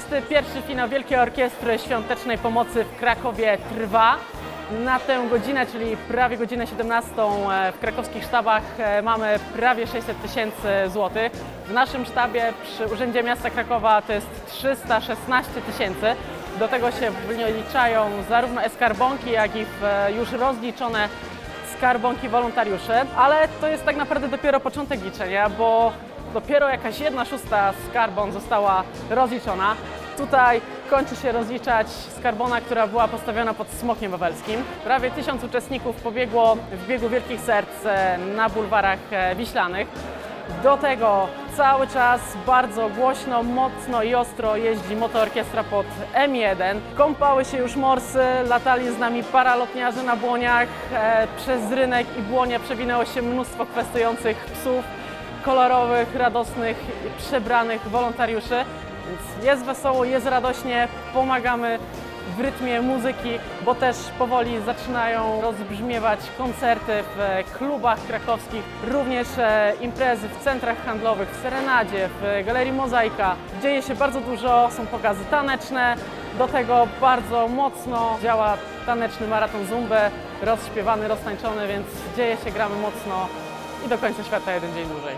21 finał Wielkiej Orkiestry Świątecznej Pomocy w Krakowie trwa. Na tę godzinę, czyli prawie godzinę 17 e, w krakowskich sztabach e, mamy prawie 600 tysięcy złotych. W naszym sztabie przy Urzędzie Miasta Krakowa to jest 316 tysięcy. Do tego się wliczają zarówno eskarbonki, jak i e, już rozliczone skarbonki wolontariuszy, ale to jest tak naprawdę dopiero początek liczenia, bo dopiero jakaś jedna szósta skarbon została rozliczona. Tutaj kończy się rozliczać skarbona, która była postawiona pod Smokiem Wawelskim. Prawie tysiąc uczestników pobiegło w biegu Wielkich Serc e, na bulwarach e, wiślanych. Do tego cały czas bardzo głośno, mocno i ostro jeździ motoorkiestra pod M1. Kąpały się już morsy, latali z nami paralotniarze na błoniach. E, przez rynek i błonie przewinęło się mnóstwo kwestujących psów, kolorowych, radosnych, przebranych wolontariuszy. Więc jest wesoło, jest radośnie, pomagamy w rytmie muzyki, bo też powoli zaczynają rozbrzmiewać koncerty w e, klubach krakowskich, również e, imprezy w centrach handlowych, w Serenadzie, w Galerii Mozaika. Dzieje się bardzo dużo, są pokazy taneczne, do tego bardzo mocno działa taneczny maraton Zumbę, rozśpiewany, roztańczony, więc dzieje się, gramy mocno i do końca świata jeden dzień dłużej.